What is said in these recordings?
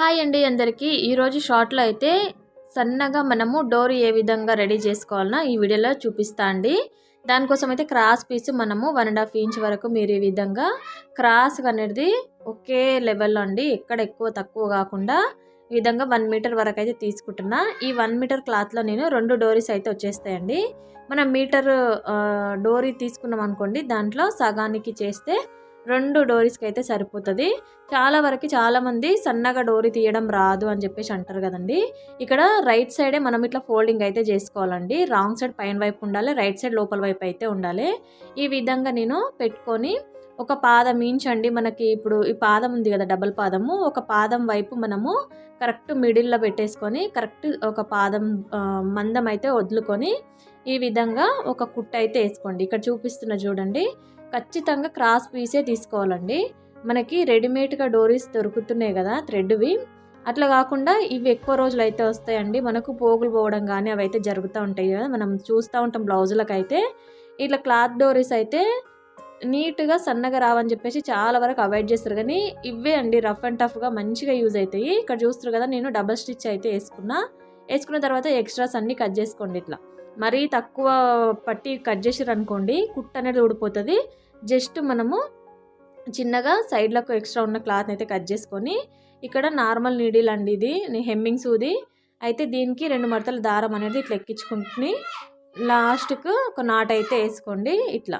Hi అండి అందరికీ. ఈరోజు షార్ట్లో అయితే సన్నగా మనము డోర్ ఏ విధంగా రెడీ చేసుకోవాలన్నా ఈ వీడియోలో చూపిస్తా అండి. దానికోసం అయితే క్రాస్ పీస్ మనము వన్ అండ్ హాఫ్ ఇంచ్ వరకు మీరు ఈ విధంగా క్రాస్ అనేది ఒకే లెవెల్లో అండి. ఎక్కడ ఎక్కువ తక్కువ కాకుండా ఈ విధంగా వన్ మీటర్ వరకు అయితే తీసుకుంటున్నా. ఈ వన్ మీటర్ క్లాత్లో నేను రెండు డోరీస్ అయితే వచ్చేస్తాయండి. మనం మీటర్ డోరీ తీసుకున్నాం అనుకోండి దాంట్లో సగానికి చేస్తే రెండు డోరీస్కి అయితే సరిపోతుంది. చాలా వరకు చాలామంది సన్నగా డోరీ తీయడం రాదు అని చెప్పేసి అంటారు కదండి. ఇక్కడ రైట్ సైడే మనం ఇట్లా ఫోల్డింగ్ అయితే చేసుకోవాలండి. రాంగ్ సైడ్ పైన వైపు ఉండాలి రైట్ సైడ్ లోపల వైపు అయితే ఉండాలి. ఈ విధంగా నేను పెట్టుకొని ఒక పాదం ఇంచండి మనకి ఇప్పుడు ఈ పాదం ఉంది కదా డబల్ పాదము. ఒక పాదం వైపు మనము కరెక్ట్ మిడిల్లో పెట్టేసుకొని కరెక్ట్ ఒక పాదం మందం అయితే వదులుకొని ఈ విధంగా ఒక కుట్ట అయితే వేసుకోండి. ఇక్కడ చూపిస్తున్న చూడండి ఖచ్చితంగా క్రాస్ పీసే తీసుకోవాలండి. మనకి రెడీమేడ్గా డోరీస్ దొరుకుతున్నాయి కదా థ్రెడ్వి. అట్లా కాకుండా ఇవి ఎక్కువ రోజులు అయితే వస్తాయండి. మనకు పోగులు పోవడం కానీ అవి అయితే జరుగుతూ ఉంటాయి కదా మనం చూస్తూ ఉంటాం బ్లౌజులకు అయితే ఇట్లా క్లాత్ డోరీస్ అయితే నీట్గా సన్నగా రావని చెప్పేసి చాలా వరకు అవాయిడ్ చేస్తారు. కానీ ఇవే అండి రఫ్ అండ్ టఫ్గా మంచిగా యూజ్ అవుతాయి. ఇక్కడ చూస్తారు కదా నేను డబల్ స్టిచ్ అయితే వేసుకున్నా. వేసుకున్న తర్వాత ఎక్స్ట్రాస్ అన్నీ కట్ చేసుకోండి ఇట్లా. మరీ తక్కువ పట్టి కట్ చేసారు అనుకోండి కుట్ అనేది ఊడిపోతుంది. జస్ట్ మనము చిన్నగా సైడ్లకు ఎక్స్ట్రా ఉన్న క్లాత్ అయితే కట్ చేసుకొని ఇక్కడ నార్మల్ నీడిల్ అండి ఇది హెమ్మింగ్ సూది అయితే దీనికి రెండు మడతల దారం అనేది ఇట్లా ఎక్కించుకుంటుని లాస్ట్కు ఒక నాట్ అయితే వేసుకోండి ఇట్లా.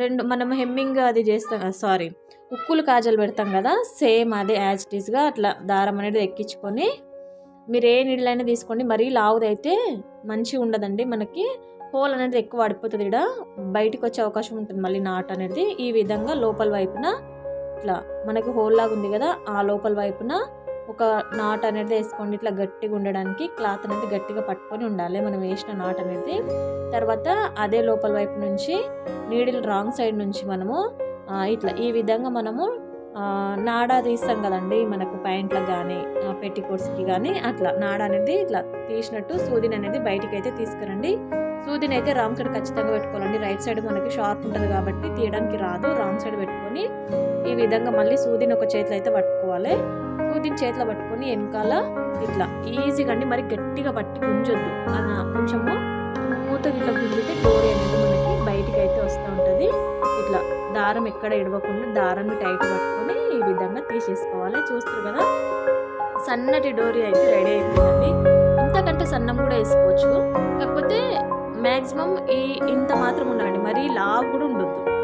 రెండు మనం హెమ్మింగ్ అది చేస్తాం కదా సారీ ఉక్కులు కాజలు పెడతాం కదా సేమ్ అదే యాజ్ ఇట్ ఈస్గా అట్లా దారం అనేది ఎక్కించుకొని మీరు ఏ నీళ్ళైనా తీసుకోండి. మరీ లావుదైతే మంచిగా ఉండదండి మనకి. హోల్ అనేది ఎక్కువ పడిపోతుంది ఇక్కడ బయటికి వచ్చే అవకాశం ఉంటుంది మళ్ళీ నాట్ అనేది. ఈ విధంగా లోపల వైపున ఇట్లా మనకి హోల్ లాగా ఉంది కదా ఆ లోపల వైపున ఒక నాట్ అనేది వేసుకోండి. ఇట్లా గట్టిగా ఉండడానికి క్లాత్ అనేది గట్టిగా పట్టుకొని ఉండాలి. మనం వేసిన నాట్ అనేది. తర్వాత అదే లోపల వైపు నుంచి నీడిల్ రాంగ్ సైడ్ నుంచి మనము ఇట్లా ఈ విధంగా మనము నాడా తీస్తాం కదండి మనకు ప్యాంట్లకు కానీ పెట్టికోట్స్కి కానీ అట్లా. నాడ అనేది ఇట్లా తీసినట్టు సూదిని అనేది బయటికి అయితే తీసుకురండి. సూదిని అయితే రాంగ్ సైడ్ ఖచ్చితంగా పెట్టుకోవాలండి. రైట్ సైడ్ మనకి షార్ప్ ఉంటుంది కాబట్టి తీయడానికి రాదు. రాంగ్ సైడ్ పెట్టుకొని ఈ విధంగా మళ్ళీ సూదిని ఒక చేతిలో అయితే పట్టుకోవాలి. సూదిని చేతిలో పట్టుకొని వెనకాల ఇట్లా ఈజీగా అండి. మరి గట్టిగా పట్టి గుంజొద్దు. కొంచెము మూత ఇట్లా గుంజితే డోరీ అనేది దారం ఎక్కడ ఇడవకుండా దారాన్ని టైట్ పట్టుకొని ఈ విధంగా తీసేసుకోవాలి. చూస్తారు కదా? సన్నటి డోరీ అయితే రెడీ అయిపోయిందండి. ఇంతకంటే సన్నం కూడా వేసుకోవచ్చు. కాకపోతే మ్యాక్సిమం ఈ ఇంత మాత్రం ఉండాలండి. మరీ లావు కూడా